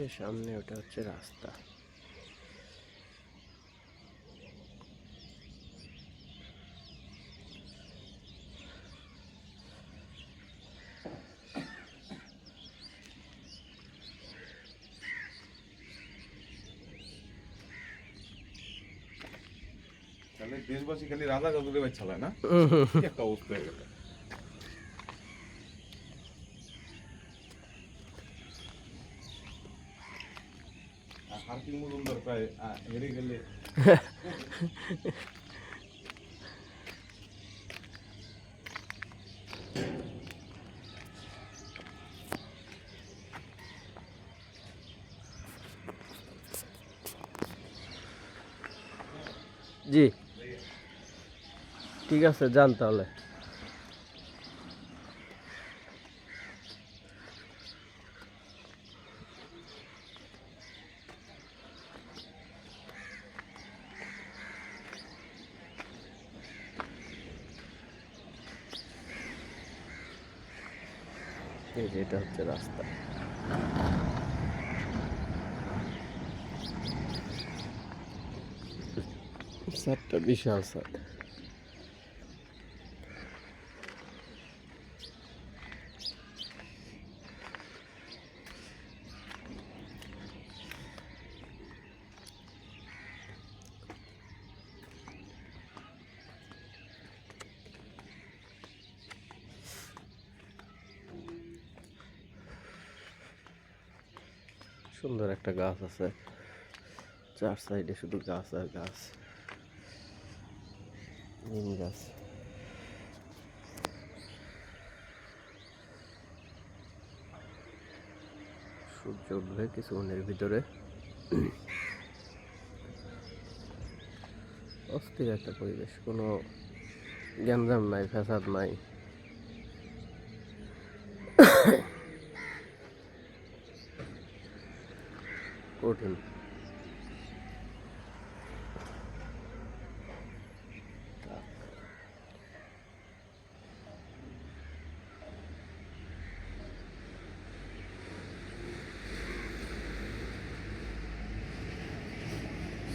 যে সামনে ওটা হচ্ছে রাস্তা। তাহলে দেশবাসী খালি রাধা গাজুরে বাই চালায় না? একটা অবস্থা হয়ে গেল। আর হারকিং মজুমদার প্রায় আহ, হেরে গেলে জি ঠিক আছে যান তাহলে এটা হচ্ছে রাস্তা। সারটা বিশাল সার সুন্দর একটা গাছ আছে। চার সাইডে শুধু গাছ আর গাছ। নিম গাছ। সূর্য উঠবে কিছুক্ষণের ভিতরে। অস্থির একটা পরিবেশ। কোনো গ্যাঞ্জাম নাই, ফ্যাসাদ নাই। কঠিন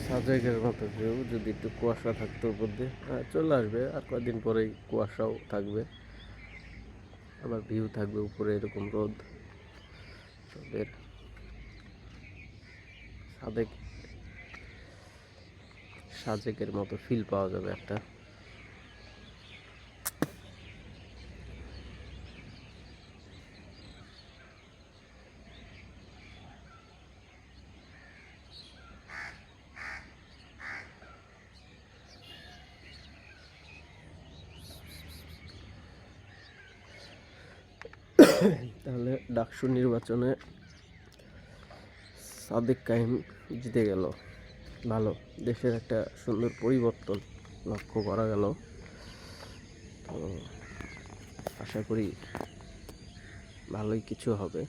সাজেকের মতো ভিউ, যদি একটু কুয়াশা থাকতো উপর দিয়ে চলে আসবে। আর কয়েকদিন পরেই কুয়াশাও থাকবে। আবার ভিউ থাকবে উপরে, এরকম রোদ। রোদের সাদেক সাজেকের মতো ফিল পাওয়া যাবে একটা। তাহলে ডাকসু নির্বাচনে সাদেক কাহিম জিতে গেল। ভালো, দেশের একটা সুন্দর পরিবর্তন লক্ষ্য করা গেল। তো আশা করি ভালোই কিছু হবে।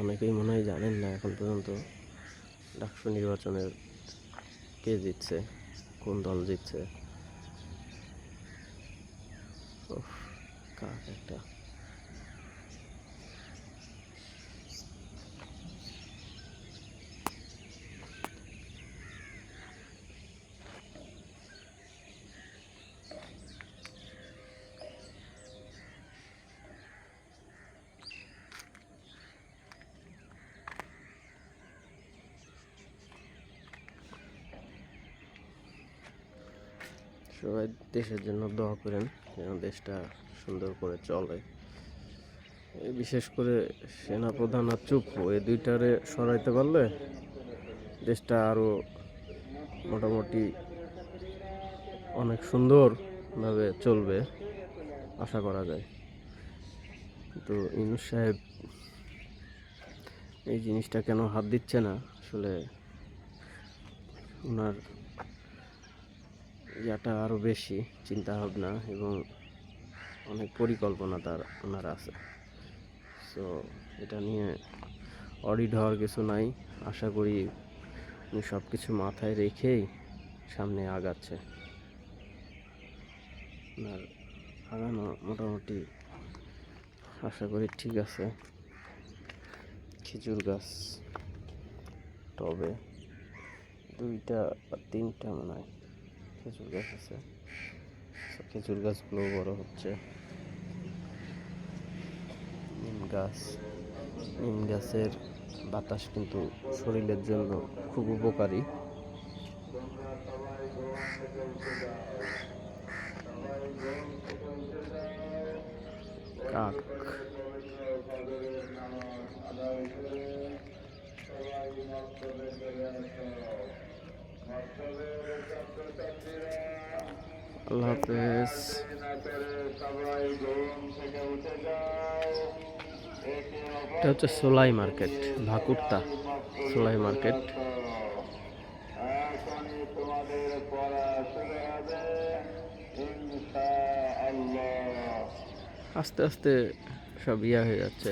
অনেকেই মনে হয় জানেন না, এখন পর্যন্ত ডাকসু নির্বাচনের কে জিতছে, কোন দল জিতছে। একটা সবাই দেশের জন্য দোয়া করেন যেন দেশটা সুন্দর করে চলে। বিশেষ করে সেনাপ্রধান আর চুপ্পু এই দুইটারে সরাইতে পারলে দেশটা আরও মোটামুটি অনেক সুন্দরভাবে চলবে, আশা করা যায়। কিন্তু ইনুস সাহেব এই জিনিসটা কেন হাত দিচ্ছে না? আসলে ওনার ইয়াটা আরও বেশি চিন্তা ভাবনা এবং অনেক পরিকল্পনা তার ওনার আছে। সো এটা নিয়ে অডিট হওয়ার কিছু নাই। আশা করি উনি সব কিছু মাথায় রেখেই সামনে আগাচ্ছে। ওনার আগানো মোটামুটি আশা করি ঠিক আছে। খেজুর গাছ টবে দুইটা তিনটা মনে হয়। খেজুর গাছ আছে। খেজুর গাছগুলো বড় হচ্ছে। নিম গাছ। নিম গাছের বাতাস কিন্তু শরীরের জন্য খুব উপকারী। কাক। আল্লাহ হাফেজ। এটা হচ্ছে সোলাই মার্কেট, ভাকুরতা সোলাই মার্কেট। আস্তে আস্তে সব ইয়া হয়ে যাচ্ছে।